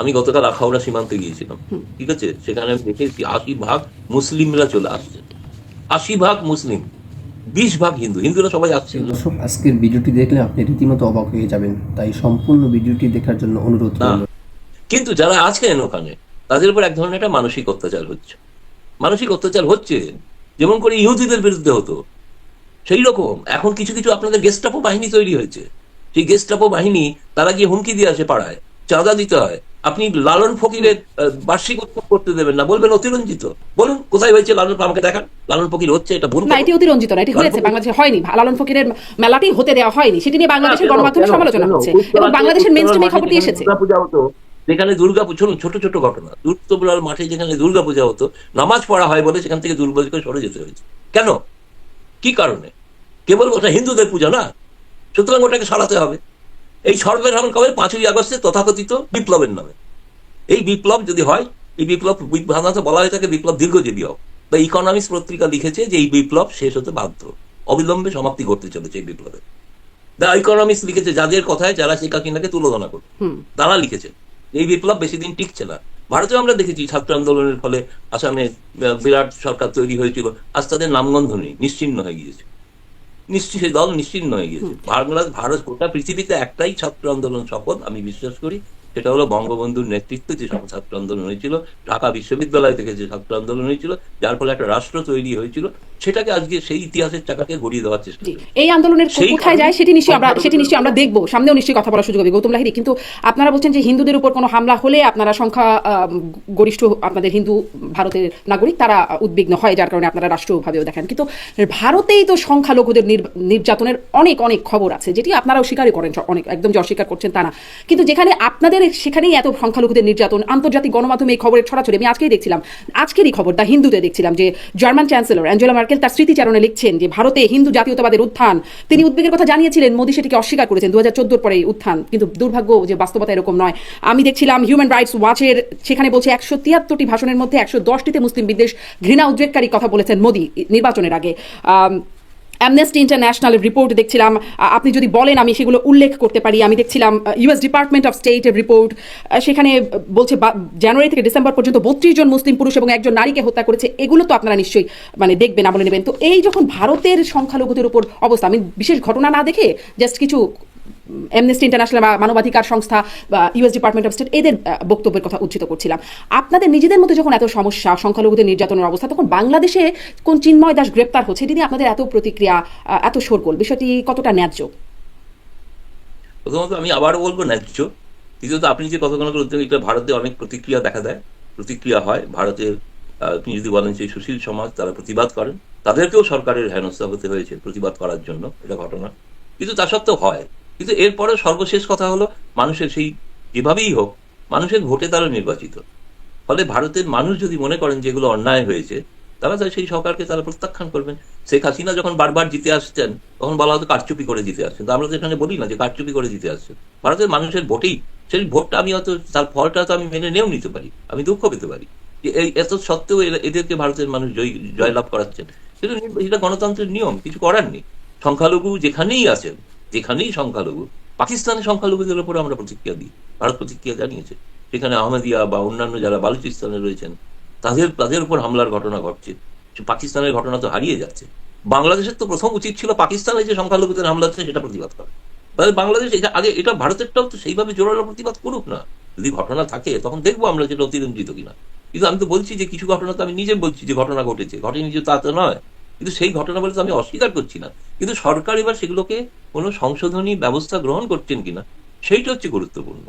আমি গতকাল আখাউড়া সীমান্তে গিয়েছিলাম। ঠিক আছে? সেখানে আমি দেখেছি আশি ভাগ মুসলিমরা চলে আসছে। আশি ভাগ মুসলিম বিশ ভাগ হিন্দু। হিন্দুরা সবাই আসছে। দর্শক আজকের ভিডিওটি দেখলে আপনি রীতিমতো অবাক হয়ে যাবেন। তাই সম্পূর্ণ ভিডিওটি দেখার জন্য অনুরোধ না। কিন্তু যারা আছেন ওখানে তাদের উপর এক ধরনের একটা মানসিক অত্যাচার হচ্ছে। মানসিক অত্যাচার হচ্ছে যেমন করে ইহুদিদের বিরুদ্ধে হতো। সেই রকম। এখন কিছু কিছু আপনাদের গেস্টাপো বাহিনী তৈরি হয়েছে। সেই গেস্টাপো বাহিনী তারা গিয়ে হুমকি দিয়ে আসে পাড়ায়। চাঁদা দিতে হয়। আপনি লালন ফকিরের বার্ষিক উৎসব করতে দেবেন না। বলবেন অতিরঞ্জিত। বলুন কোথায় হয়েছে লালন আমাকে দেখান। লালন ফকির হচ্ছে এটা ভুল না এটি অতিরঞ্জিত না এটি হয়েছে বাংলাদেশে হয়নি। লালন ফকিরের মেলাটি হতে দেওয়া হয়নি। সেটি নিয়ে বাংলাদেশের গণমাধ্যমে সমালোচনা হচ্ছে। এবং বাংলাদেশের স্ট্রিমে উত্তরার খবরটি এসেছে। যেখানে দুর্গাপূজা হতো যেখানে দুর্গাপূজা শুনুন ছোট ছোট ঘটনা। উত্তরপুরার মাঠে যেখানে দুর্গাপূজা হতো নামাজ পড়া হয় বলে সেখান থেকে দুর্গাপূজাকে সরে যেতে হয়েছে। কেন? কি কারণে? কেবল ওটা হিন্দুদের পূজা না? সুতরাং ওটাকে সরাতে হবে। এই সর্বের হন কবে? পাঁচই আগস্টে তথাকথিত বিপ্লবের নামে। এই বিপ্লব যদি হয় এই বিপ্লব সাধারণত বলা হয়ে থাকে বিপ্লব দীর্ঘজীবী হোক। দ্য ইকোনমিক্স পত্রিকা লিখেছে যে এই বিপ্লব শেষ হতে বাধ্য। অবিলম্বে সমাপ্তি করতে চলেছে এই বিপ্লবে। দ্য ইকোনমিক্স লিখেছে যাদের কথায় যারা শেখ হাসিনাকে তুলনা করে তারা লিখেছে এই বিপ্লব বেশি দিন টিকছে না। ভারতেও আমরা দেখেছি ছাত্র আন্দোলনের ফলে আসামে বিরাট সরকার তৈরি হয়েছিল। আজ তাদের নামগন্ধ নেই নিশ্চিহ্ন হয়ে গিয়েছে। নিশ্চিত সেই দল নিশ্চিন্ন হয়ে গিয়েছে। বাংলাদেশ ভারত গোটা পৃথিবীতে একটাই ছাত্র আন্দোলন সফল আমি বিশ্বাস করি। সেটা হলো বঙ্গবন্ধুর নেতৃত্বে যে সব ছাত্র আন্দোলন হয়েছিল ঢাকা বিশ্ববিদ্যালয় থেকে যে ছাত্র আন্দোলন হয়েছিল যার ফলে একটা রাষ্ট্র তৈরি হয়েছিল। সেটাকে আজকে সেই ইতিহাসের চাকাকে ঘুরিয়ে দেওয়ার চেষ্টা এই আন্দোলনের কোথায় যায় সেটি নিশ্চয়ই আমরা সেটি নিশ্চয়ই আমরা দেখব। সামনেও নিশ্চয়ই কথা বলার সুযোগ হবে গৌতম লাহিরি কিন্তু আপনারা বলছেন যে হিন্দুদের উপর কোনো হামলা হলে আপনারা সংখ্যা গরিষ্ঠ আপনাদের হিন্দু ভারতের নাগরিক তারা উদ্বিগ্ন হয় যার কারণে আপনারা রাষ্ট্রভাবেও দেখেন। কিন্তু ভারতেই তো সংখ্যালঘুদের নির- নির্যাতনের অনেক অনেক খবর আছে যেটি আপনারাও স্বীকারই করেন অনেক একদম যে অস্বীকার করছেন তা না। কিন্তু যেখানে আপনাদের সেখানেই এত সংখ্যালঘুদের নির্যাতন আন্তর্জাতিক গণমাধ্যমে এই খবরের ছড়াছড়ি আমি আজকেই দেখছিলাম। আজকেরই খবর দা হিন্দুতে দেখছিলাম যে জার্মান চ্যান্সেলর অ্যাঞ্জেলা মার্কেল তার স্মৃতিচারণে লিখছেন যে ভারতে হিন্দু জাতীয়তাবাদের উত্থান। তিনি উদ্বেগের কথা জানিয়েছিলেন, মোদী সেটিকে অস্বীকার করেছেন দু হাজার পরে উত্থান। কিন্তু দুর্ভাগ্য যে বাস্তবতা এরকম নয়। আমি দেখছিলাম হিউম্যান রাইটস ওয়াচের সেখানে বলছে একশো তিয়াত্তরটি ভাষণের মধ্যে একশো দশটিতে মুসলিম বিদ্বেষ, ঘৃণা উদ্বেগকারী কথা বলেছেন মোদী নির্বাচনের আগে। অ্যামনেস্টি ইন্টারন্যাশনালের রিপোর্ট দেখছিলাম। আপনি যদি বলেন আমি সেগুলো উল্লেখ করতে পারি। আমি দেখছিলাম ইউএস ডিপার্টমেন্ট অফ স্টেটের রিপোর্ট সেখানে বলছে জানুয়ারি থেকে ডিসেম্বর পর্যন্ত বত্রিশ জন মুসলিম পুরুষ এবং একজন নারীকে হত্যা করেছে। এগুলো তো আপনারা নিশ্চয়ই মানে দেখবেন, আমলে নেবেন। তো এই যখন ভারতের সংখ্যালঘুদের উপর অবস্থা, আমি বিশেষ ঘটনা না দেখে জাস্ট কিছু অ্যামনেস্টি ইন্টারন্যাশনাল বা মানবাধিকার সংস্থা বা ইউএস ডিপার্টমেন্ট অফ স্টেট এদের বক্তব্যের কথা উদ্ধৃত করছিলাম। আপনাদের নিজেদের মধ্যে যখন এত সমস্যা, সংখ্যালঘুদের নির্যাতনের অবস্থা, তখন বাংলাদেশে কোন চিন্ময় দাস গ্রেপ্তার হচ্ছে, এটি আপনাদের এত প্রতিক্রিয়া এত শোরগোল, বিষয়টি কতটা ন্যায্য? প্রথমত আমি আবারও বলব ন্যায্য। দ্বিতীয়ত আপনি যে কথাগুলো করতে এটা ভারতে অনেক প্রতিক্রিয়া দেখা দেয়। প্রতিক্রিয়া হয় ভারতের আপনি যদি বলেন সেই সুশীল সমাজ, তারা প্রতিবাদ করেন। তাদেরকেও সরকারের হেনস্থা হতে হয়েছে প্রতিবাদ করার জন্য, এটা ঘটনা। কিন্তু তা সত্ত্বেও হয়। কিন্তু এরপরে সর্বশেষ কথা হলো, মানুষের সেই যেভাবেই হোক, মানুষের ভোটে তারা নির্বাচিত। ফলে ভারতের মানুষ যদি মনে করেন যে এগুলো অন্যায় হয়েছে, তারা তাই সেই সরকারকে তারা প্রত্যাখ্যান করবেন। শেখ হাসিনা যখন বারবার জিতে আসছেন, তখন বলা হতো কারচুপি করে জিতে আসছেন। তো আমরা তো এখানে বলি না যে কারচুপি করে জিতে আসছে ভারতের মানুষের ভোটেই, সেই ভোটটা আমি হয়তো, তার ফলটা তো আমি মেনে নেও নিতে পারি, আমি দুঃখ পেতে পারি। যে এই, এত সত্ত্বেও এদেরকে ভারতের মানুষ জয়, জয়লাভ করাচ্ছেন। সেটা এটা গণতন্ত্রের নিয়ম, কিছু করার নেই। সংখ্যালঘু যেখানেই আছেন যেখানেই সংখ্যালঘু, পাকিস্তানের সংখ্যালঘুদের উপরে আমরা প্রতিক্রিয়া দিই, ভারত প্রতিক্রিয়া জানিয়েছে। সেখানে আহমেদিয়া বা অন্যান্য যারা বালুচিস্তানে রয়েছেন, তাদের তাদের উপর হামলার ঘটনা ঘটছে। পাকিস্তানের ঘটনা তো হারিয়ে যাচ্ছে। বাংলাদেশের তো প্রথম উচিত ছিল পাকিস্তানে যে সংখ্যালঘুদের হামলা হচ্ছে সেটা প্রতিবাদ করা। তাহলে বাংলাদেশ এটা আগে, এটা ভারতেরটাও তো সেইভাবে জোরালো প্রতিবাদ করুক না। যদি ঘটনা থাকে, তখন দেখব আমরা যেটা অতিরঞ্জিত কিনা। কিন্তু আমি তো বলছি যে কিছু ঘটনা তো আমি নিজে বলছি যে ঘটনা ঘটেছে। ঘটেনি যে তা তো নয়। কিন্তু সেই ঘটনা বলে তো আমি অস্বীকার করছি না। কিন্তু সরকার এবার সেগুলোকে কোনো সংশোধনী ব্যবস্থা গ্রহণ করছেন কিনা, সেইটা হচ্ছে গুরুত্বপূর্ণ।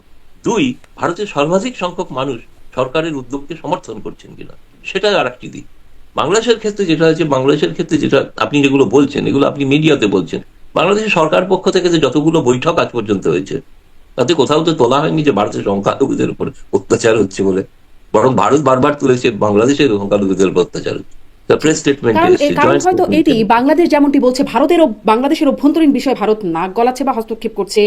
দুই, ভারতের সর্বাধিক সংখ্যক মানুষ সরকারের উদ্যোগকে সমর্থন করছেন কিনা, সেটা আর একটি দিক। বাংলাদেশের ক্ষেত্রে যেটা হচ্ছে বাংলাদেশের ক্ষেত্রে যেটা আপনি যেগুলো বলছেন, এগুলো আপনি মিডিয়াতে বলছেন, বাংলাদেশের সরকার পক্ষ থেকে যে যতগুলো বৈঠক আজ পর্যন্ত হয়েছে, তাতে কোথাও তো তোলা হয়নি যে ভারতের সংখ্যালঘুদের উপর অত্যাচার হচ্ছে বলে, বরং ভারত বারবার তুলেছে বাংলাদেশের সংখ্যালঘুদের উপর অত্যাচার হচ্ছে। কারণ হয়তো এটি বাংলাদেশ যেমনটি বলছে ভারতের বাংলাদেশের অভ্যন্তরীণ বিষয়ে ভারত নাক গলাচ্ছে বা হস্তক্ষেপ করছে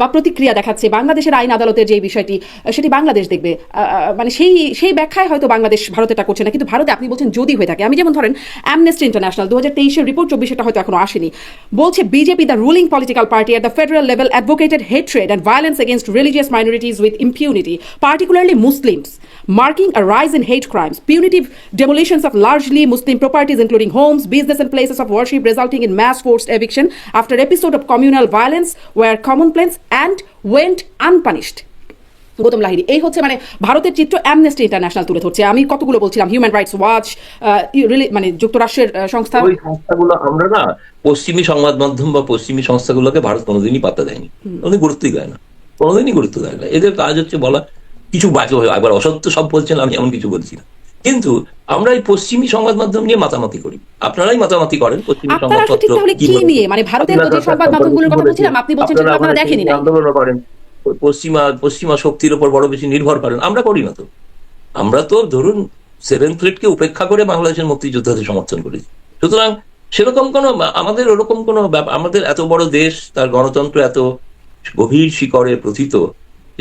বা প্রতিক্রিয়া দেখাচ্ছে। বাংলাদেশের আইন আদালতের যে বিষয়টি সেটি বাংলাদেশ দেখবে। মানে সেই সেই ব্যাখ্যায় হয়তো বাংলাদেশ ভারত এটা করছে না। কিন্তু ভারতে আপনি বলছেন যদি হয়ে থাকে। আমি যেমন ধরেন অ্যামনেস্টি ইন্টারন্যাশনাল দু হাজার তেইশের রিপোর্ট চব্বিশটা হয়তো এখনও আসেনি। বলছে BJP the ruling political party at the federal level advocated hatred and violence against religious minorities with impunity, particularly Muslims, marking a rise in hate crimes, punitive demolitions of largely Muslim properties, including homes, business, and places of worship, resulting in mass forced eviction after episode of communal violence were commonplace and went unpunished. Gautam Lahiri এই হচ্ছে মানে ভারতের চিত্র amnesty international তুলে ধরছে। আমি কতগুলো বলছিলাম? হিউম্যান রাইটস ওয়াচ মানে যুক্তরাষ্ট্রের সংস্থা। ওই সংস্থাগুলো আমরা না পশ্চিমী সংবাদ মাধ্যম বা পশ্চিমী সংস্থাগুলোকে ভারত কোনোদিনই পাত্তা দেয়নি। কোনোদিন গুরুত্বই দেয় না। কোনোদিনই গুরুত্ব দেয় না। এদের কাজ হচ্ছে বলা কিছু বাজে হয় একবার অসত্য সব বলছেন আমি এমন কিছু বলছি না। কিন্তু আমরা এই পশ্চিমী সংবাদ মাধ্যম নিয়ে মাতামাতি করি। আপনারাই মাতামাতি করেন পশ্চিমী সংবাদপত্র কি নিয়ে? মানে ভারতের যে সংবাদ মাধ্যমগুলোর কথা বলছিলাম, আপনি বলছেন আপনারা দেখেনই নাই। আন্দোলন করেন? পশ্চিমা পশ্চিমা শক্তির উপর বড় বেশি নির্ভর করেন। আমরা করি না তো। আমরা তো ধরুন সেভেন ফ্লিটকে উপেক্ষা করে বাংলাদেশের মুক্তিযোদ্ধাদের সমর্থন করেছি। সুতরাং সেরকম কোনো আমাদের ওরকম কোনো আমাদের এত বড় দেশ তার গণতন্ত্র এত গভীর শিকড়ে প্রথিত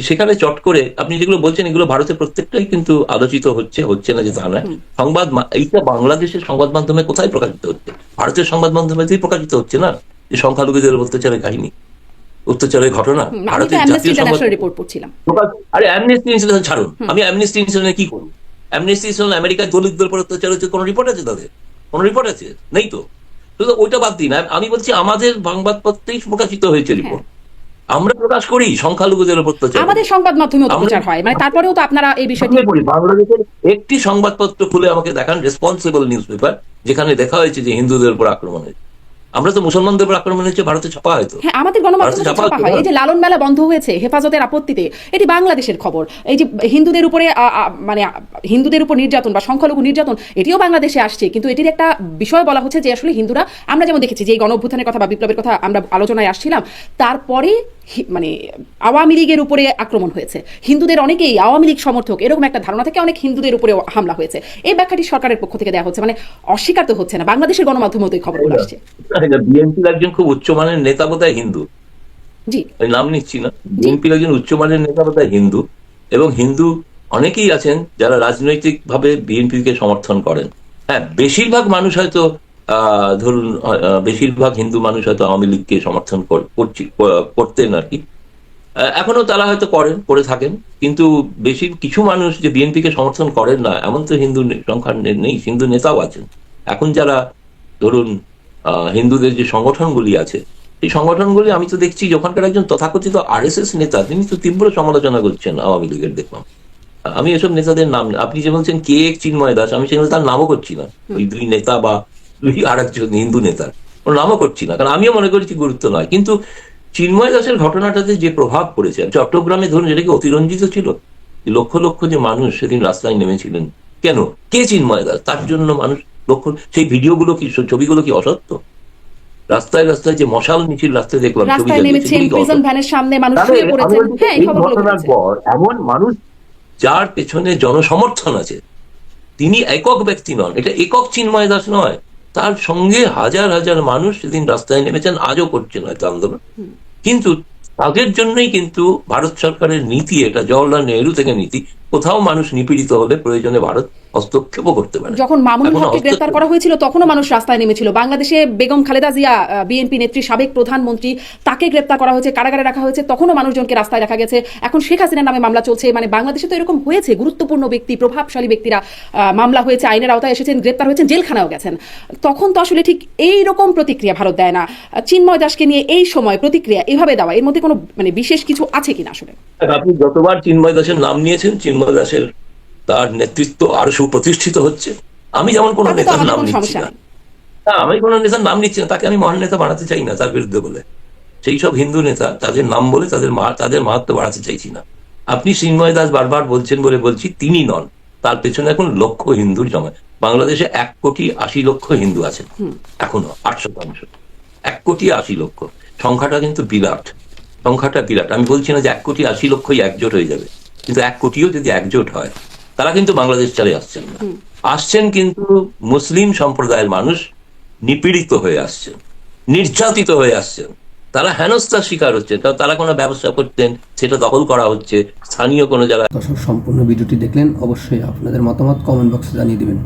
সেখানে চট করে আপনি যেগুলো বলছেন এগুলো ভারতের প্রত্যেকটাই কিন্তু আলোচিত হচ্ছে হচ্ছে না যে তা নয়। সংবাদ এইটা বাংলাদেশের সংবাদ মাধ্যমে কোথায় প্রকাশিত হচ্ছে? ভারতের সংবাদ মাধ্যমে প্রকাশিত হচ্ছে না? যে সংখ্যালঘুদের অত্যাচারের কাহিনী অত্যাচারের ঘটনা আমি ভারতের জাতীয় সংবাদ রিপোর্ট পড়ছিলাম। আরে অ্যামনেস্টি ইন্টারন্যাশনাল ছাড়ুন। আমি অ্যামনেস্টি ইন্টারন্যাশনাল কি করব? অ্যামনেস্টি ইন্টারন্যাশনাল আমেরিকায় দলিতদের উপর অত্যাচার হচ্ছে কোনো রিপোর্ট আছে তাদের? কোনো রিপোর্ট আছে? নেই তো? ওইটা বাদ দিন। আমি বলছি আমাদের সংবাদপত্রেই প্রকাশিত হয়েছে রিপোর্ট আমরা প্রকাশ করি সংখ্যালঘুদের উপর অত্যাচার আমাদের সংবাদ মাধ্যমে অপপ্রচার হয় মানে তারপরেও তো আপনারা এই বিষয়টি বলি বাংলাদেশের একটি সংবাদপত্র খুলে আমাকে দেখান রেসপন্সিবল নিউজ পেপার যেখানে দেখা হয়েছে যে হিন্দুদের উপর আক্রমণ হয়েছে। আমরা তো মুসলমানদের উপর আক্রমণ হয়েছে ভারতে ছাপা হয়তো। হ্যাঁ আমাদের গণমাধ্যমে ছাপা হয়। এই যে লালন মেলা বন্ধ হয়েছে হেফাজতের আপত্তিতে এটি বাংলাদেশের খবর। এই যে হিন্দুদের উপরে মানে হিন্দুদের উপর নির্যাতন বা সংখ্যালঘু নির্যাতন এটিও বাংলাদেশে আসছে। কিন্তু এটির একটা বিষয় বলা হচ্ছে যে আসলে হিন্দুরা আমরা যেমন দেখেছি যে এই গণ অভ্যুত্থানের কথা বা বিপ্লবের কথা আমরা আলোচনায় আসছিলাম তারপরে মানে আওয়ামী লীগের উপরে আক্রমণ হয়েছে। হিন্দুদের অনেকেই আওয়ামী লীগ সমর্থক এরকম একটা ধারণা থেকে অনেক হিন্দুদের উপরে হামলা হয়েছে। এই ব্যাখ্যাটি সরকারের পক্ষ থেকে দেওয়া হচ্ছে মানে অস্বীকার তো হচ্ছে না। বাংলাদেশের গণমাধ্যমেও তো এই খবরগুলো আসছে। বিএনপির একজন খুব উচ্চমানের নেতা বোধহয় হিন্দু। জি। নাম নিচ্ছি না। বিএনপির একজন উচ্চমানের নেতা বোধহয় হিন্দু। এবং হিন্দু অনেকেই আছেন যারা রাজনৈতিক ভাবে বিএনপিকে সমর্থন করেন। হ্যাঁ বেশিরভাগ মানুষ হয়তো ধরুন বেশিরভাগ হিন্দু মানুষ হয়তো আওয়ামী লীগকে সমর্থন করতেন আর কি। এখনও তারা হয়তো করেন, করে থাকেন, কিন্তু বেশি কিছু মানুষ যে বিএনপিকে সমর্থন করেন না, এমন তো হিন্দু সংখ্যা নেই, হিন্দু নেতাও আছেন। এখন যারা, ধরুন হিন্দুদের যে সংগঠনগুলি আছে, এই সংগঠনগুলি আমি তো দেখছি ওখানকার একজন তথাকথিত আরএসএস নেতা, তিনি তো তীব্র সমালোচনা করছেন আওয়ামী লীগের দেখলাম। আমি এসব নেতাদের নাম আপনি যে বলছেন কে এক চিন্ময় দাস আমি সেখানে তার নামও করছি না। ওই দুই নেতা বা দুই আর একজন হিন্দু নেতার ওর নামও করছি না। কারণ আমিও মনে করছি গুরুত্ব নয়। কিন্তু চিন্ময় দাসের ঘটনাটাতে যে প্রভাব পড়েছে চট্টগ্রামে ধরুন যেটা কি অতিরঞ্জিত ছিল? লক্ষ লক্ষ যে মানুষ সেদিন রাস্তায় নেমেছিলেন। কেন? কে চিন্ময় দাস? তার জন্য মানুষ লক্ষ সেই ভিডিওগুলো কি ছবিগুলো কি অসত্য? রাস্তায় রাস্তায় যে মশাল মিছিল রাস্তায় দেখলাম ছবি হ্যাঁ এমন মানুষ যার পেছনে জনসমর্থন আছে। তিনি একক ব্যক্তি নন এটা একক চিন্ময় দাস নয়। তার সঙ্গে হাজার হাজার মানুষ সেদিন রাস্তায় নেমেছেন আজও করছেন হয়তো আন্দোলন। কিন্তু তাদের জন্যই কিন্তু ভারত সরকারের নীতি এটা জওয়াহরলাল নেহরু থেকে নীতি কোথাও মানুষ নিপীড়িত হলে প্রয়োজনে ভারত হস্তক্ষেপও করতে পারে। যখন মামুনুল হককে গ্রেফতার করা হয়েছিল তখনও মানুষ রাস্তায় নেমেছিল। বাংলাদেশে বেগম খালেদা জিয়া বিএনপি নেত্রী সাবেক প্রধানমন্ত্রী তাকে গ্রেফতার করা হয়েছে কারাগারে রাখা হয়েছে তখনও মানুষজনকে রাস্তায় রাখা গেছে। এখন শেখ হাসিনার নামে মামলা চলছে। মানে বাংলাদেশে তো এরকম হয়েছে গুরুত্বপূর্ণ ব্যক্তি প্রভাবশালী ব্যক্তিরা মামলা হয়েছে আইনের আওতায় এসেছেন গ্রেপ্তার হয়েছেন জেলখানাও গেছেন। তখন তো আসলে ঠিক এই রকম প্রতিক্রিয়া ভারত দেয় না। চিন্ময় দাসকে নিয়ে এই সময় প্রতিক্রিয়া এভাবে দেওয়া এর মধ্যে কোনো মানে বিশেষ কিছু আছে কিনা আসলে? আপনি যতবার চিন্ময় দাসের নাম নিয়েছেন চিন্ময় দাসের তার নেতৃত্ব আরও সুপ্রতিষ্ঠিত হচ্ছে। আমি যেমন কোনো নেতার নাম নিচ্ছি না। আমি কোনো নেতার নাম নিচ্ছি না তাকে আমি মহান নেতা বানাতে চাই না তার বিরুদ্ধে বলে। সেই সব হিন্দু নেতা তাদের নাম বলে তাদের মা তাদের মাহাত্ম বাড়াতে চাইছি না। আপনি চিন্ময় দাস বারবার বলছেন বলে বলছি তিনি নন। তার পেছনে এখন লক্ষ হিন্দুর জমা। বাংলাদেশে এক কোটি আশি লক্ষ হিন্দু আছেন। এখনও আট শতাংশ এক কোটি আশি লক্ষ। সংখ্যাটা কিন্তু বিরাট। সংখ্যাটা বিরাট। আমি বলছি না যে এক কোটি আশি লক্ষই একজোট হয়ে যাবে। কিন্তু এক কোটিও যদি একজোট হয় তারা কিন্তু বাংলাদেশ চলে আসছেন না। আসছেন কিন্তু মুসলিম সম্প্রদায়ের মানুষ নিপীড়িত হয়ে আসছেন নির্যাতিত হয়ে আসছেন। তারা হেনস্থার শিকার হচ্ছে তারা কোনো ব্যবসা করতেন সেটা দখল করা হচ্ছে স্থানীয় কোনো জায়গায় দর্শক সম্পূর্ণ ভিডিওটি দেখলেন অবশ্যই আপনাদের মতামত কমেন্ট বক্সে জানিয়ে দিবেন।